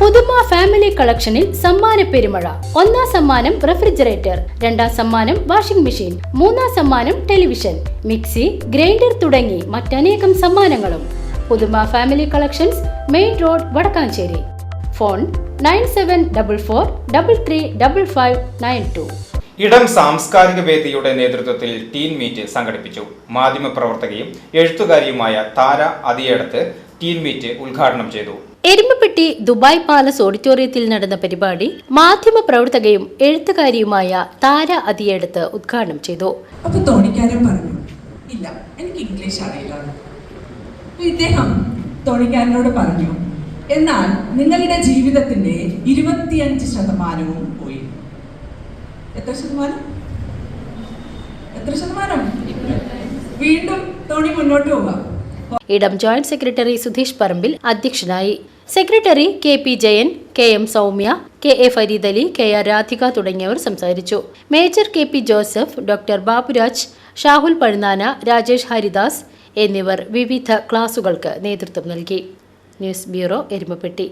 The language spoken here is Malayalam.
പുതുമ ഫാമിലി കളക്ഷനിൽ സമ്മാന പെരുമഴ. ഒന്നാം സമ്മാനം റെഫ്രിജറേറ്റർ രണ്ടാം സമ്മാനം വാഷിംഗ് മെഷീൻ മൂന്നാം സമ്മാനം ടെലിവിഷൻ മിക്സി ഗ്രൈൻഡർ തുടങ്ങി മറ്റനേകം സമ്മാനങ്ങളും. പുതുമ family collections main road Vadakkanchery. Phone nine seven double four double three double five nine two. ഇടം സാംസ്കാരിക വേദിയുടെ നേതൃത്വത്തിൽ ടീൻ മീറ്റ് സംഘടിപ്പിച്ചു. മാധ്യമപ്രവർത്തകയും എഴുത്തുകാരിയുമായ താര അതിയടത്ത് ടീൻ മീറ്റ് ഉദ്ഘാടനം ചെയ്തു. എരുമപ്പെട്ടി ദുബായ് പാലസ് ഓഡിറ്റോറിയത്തിൽ നടന്ന പരിപാടി മാധ്യമ പ്രവർത്തകയും എഴുത്തുകാരിയുമായ താര അതിയെടുത്ത് ഉദ്ഘാടനം ചെയ്തു. അപ്പൊ തോണിക്കാരൻ പറഞ്ഞു ഇല്ല എനിക്ക് ഇംഗ്ലീഷ് അറിയില്ല ഇദ്ദേഹം തോണിക്കാരനോട് പറഞ്ഞു എന്നാൽ നിങ്ങളുടെ ജീവിതത്തിന്റെ ഇരുപത്തിയഞ്ച് ശതമാനവും പോയി. എത്ര ശതമാനം? എത്ര ശതമാനം? വീണ്ടും തോണി മുന്നോട്ട് പോകാം ഇടം ജോയിന്റ് സെക്രട്ടറി സുധീഷ് പറമ്പിൽ അധ്യക്ഷനായി. Secretary K P Jayan K M Soumya K A Fareed Ali K R Radhika തുടങ്ങിയവർ സംസാരിച്ചു. Major K P Joseph doctor Baburaj Shahul Pazhunana Rajesh Haridas എന്നിവർ വിവിധ ക്ലാസുകൾക്ക് നേതൃത്വം നൽകി. News bureau Erumapetty.